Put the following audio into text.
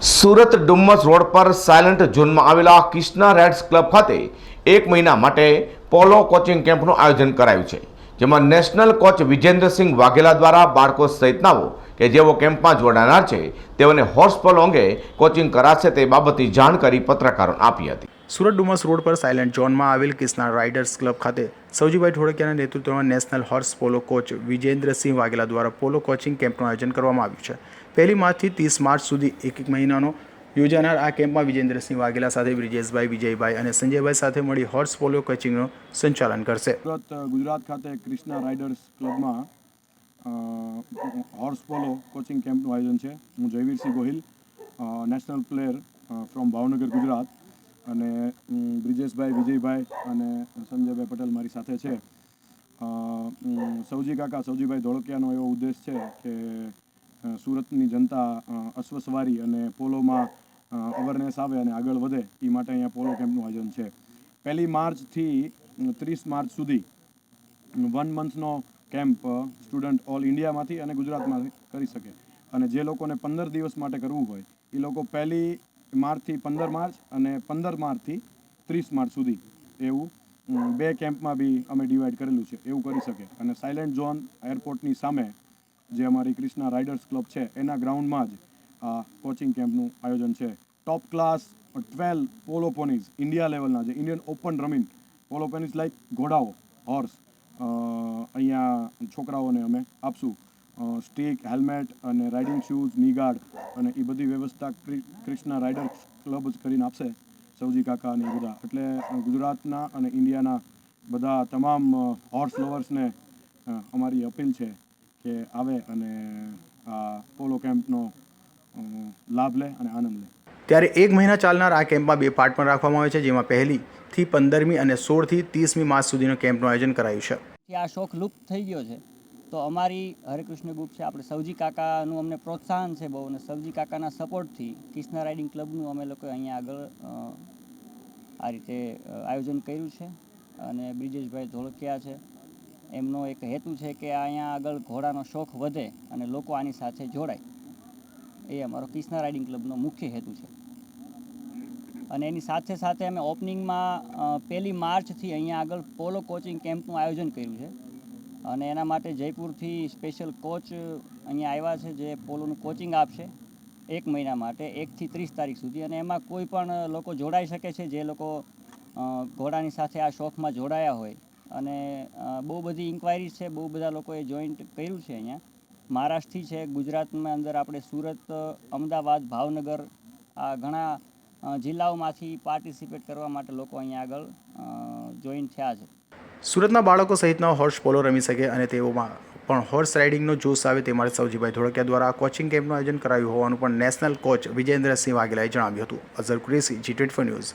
Surat Dumas road પર silent ઝોનમાં આવેલા કિષ્ના રેડ્સ ક્લબ ખાતે એક મહિના માટે પોલો કોચિંગ કેમ્પનું આયોજન કરાયું છે, જેમાં નેશનલ કોચ વિજેન્દ્રસિંહ વાઘેલા દ્વારા બાળકો સહિતનાઓ કે જેઓ કેમ્પમાં જોડાનાર છે, તેઓને હોર્સ પોલો અંગે કોચિંગ કરાશે તે બાબતની જાણકારી પત્રકારોને આપી હતી. સુરત ડુમસ રોડ પર સાયલન્ટ ઝોનમાં આવેલ કિસ્ના રાઇડર્સ ક્લબ ખાતે સૌજીભાઈ ઠોડકિયાના નેતૃત્વમાં national horse polo coach Vijendrasinh Vaghela દ્વારા પોલો કોચિંગ કેમ્પનું આયોજન કરવામાં આવ્યું છે. પહેલી માર્ચથી ત્રીસ માર્ચ સુધી એક એક મહિનાનો યોજાનાર આ કેમ્પમાં વિજેન્દ્રસિંહ વાઘેલા સાથે બ્રિજેશભાઈ વિજયભાઈ અને સંજયભાઈ સાથે મળી હોર્સ પોલો કોચિંગનું સંચાલન કરશે. સુરત ગુજરાત ખાતે ક્રિષ્ના રાઇડર્સ ક્લબમાં હોર્સ પોલો કોચિંગ કેમ્પનું આયોજન છે. હું Jayvirsinh Gohil national player from Bhavnagar, Gujarat. અને બ્રિજેશભાઈ, વિજયભાઈ અને સંજયભાઈ પટેલ મારી સાથે છે. સૌજી કાકા સૌજીભાઈ ધોળકિયાનો એવો ઉદ્દેશ છે કે સુરતની જનતા અશ્વસવારી અને પોલોમાં અવેરનેસ આવે અને આગળ વધે એ માટે અહીંયા પોલો કેમ્પનું આયોજન છે. પહેલી માર્ચથી ત્રીસ માર્ચ સુધી વન મંથનો કેમ્પ સ્ટુડન્ટ ઓલ ઇન્ડિયામાંથી અને ગુજરાતમાંથી કરી શકે. અને જે લોકોને પંદર દિવસ માટે કરવું હોય એ લોકો પહેલી માર્ચથી પંદર માર્ચ અને પંદર માર્ચથી ત્રીસ માર્ચ સુધી એવું બે કેમ્પમાં બી અમે ડિવાઈડ કરેલું છે, એવું કરી શકે. અને સાયલેન્ટ ઝોન એરપોર્ટની સામે જે અમારી ક્રિષ્ના રાઇડર્સ ક્લબ છે, એના ગ્રાઉન્ડમાં જ આ કોચિંગ કેમ્પનું આયોજન છે. Top class twelve polo ponies India લેવલના જે ઇન્ડિયન ઓપન રમીન પોલો પોનીઝ લાઈક ઘોડાઓ હોર્સ અહીંયા છોકરાઓને અમે આપશું. સ્ટીક હેલ્મેટ અને રાઇડિંગ શૂઝની ગાર્ડ અને એ બધી વ્યવસ્થા ક્રિ- ક્રિષ્ના રાઇડર્સ ક્લબ જ કરીને આપશે સૌજી કાકા અને બધા. એટલે ગુજરાતના અને ઇન્ડિયાના બધા તમામ હોર્સ લવર્સને અમારી અપીલ છે કે આવે અને આ પોલો કેમ્પનો લાભ લે અને આનંદ લે. ત્યારે એક મહિના ચાલનાર આ કેમ્પમાં બે પાર્ટ પણ રાખવામાં આવે છે જેમાં પહેલીથી પંદરમી અને સોળથી ત્રીસમી માર્ચ સુધીનો કેમ્પનું આયોજન કરાયું છે. કે આ શોખ લુપ્ત થઈ ગયો છે. તો અમારી હરેકૃષ્ણ ગ્રુપ છે, આપણે સવજી કાકાનું અમને પ્રોત્સાહન છે બહુ, અને સવજી કાકાના સપોર્ટથી કિષ્ના રાઇડિંગ ક્લબનું અમે લોકો અહીંયા આગળ આ રીતે આયોજન કર્યું છે. અને બ્રિજેશભાઈ ધોળકિયા છે. એમનો એક હેતુ છે કે અહીંયા આગળ ઘોડાનો શોખ વધે અને લોકો આની સાથે જોડાય. એ અમારો કિષ્ના રાઇડિંગ ક્લબનો મુખ્ય હેતુ છે. અને એની સાથે સાથે અમે ઓપનિંગમાં પહેલી માર્ચથી અહીંયા આગળ પોલો કોચિંગ કેમ્પનું આયોજન કર્યું છે. અને એના માટે જયપુરથી સ્પેશિયલ કોચ અહીંયા આવ્યા છે જે પોલોનું કોચિંગ આપશે એક મહિના માટે, એકથી ત્રીસ તારીખ સુધી. અને એમાં કોઈ પણ લોકો જોડાઈ શકે છે, જે લોકો ઘોડાની સાથે આ શોખમાં જોડાયા હોય. અને બહુ બધી ઇન્ક્વાયરી છે, બહુ બધા લોકોએ જોઈન્ટ કર્યું છે અહીંયા. મહારાષ્ટ્રથી છે, ગુજરાતમાં અંદર આપણે સુરત, અમદાવાદ, ભાવનગર, આ ઘણા જિલ્લાઓમાંથી પાર્ટિસિપેટ કરવા માટે લોકો અહીંયા આગળ જોઈન થયા છે. સુરતના બાળકો સહિતના હોર્સ પોલો રમી શકે અને તેઓમાં પણ હોર્સ રાઇડિંગનો જોશ આવે તે માટે સૌજીભાઈ ધોળકિયા દ્વારા કોચિંગ કેમ્પનું આયોજન કરાયું હોવાનું પણ નેશનલ કોચ વિજેન્દ્રસિંહ વાઘેલાએ જણાવ્યું હતું. Azhar Qureshi, G twenty news.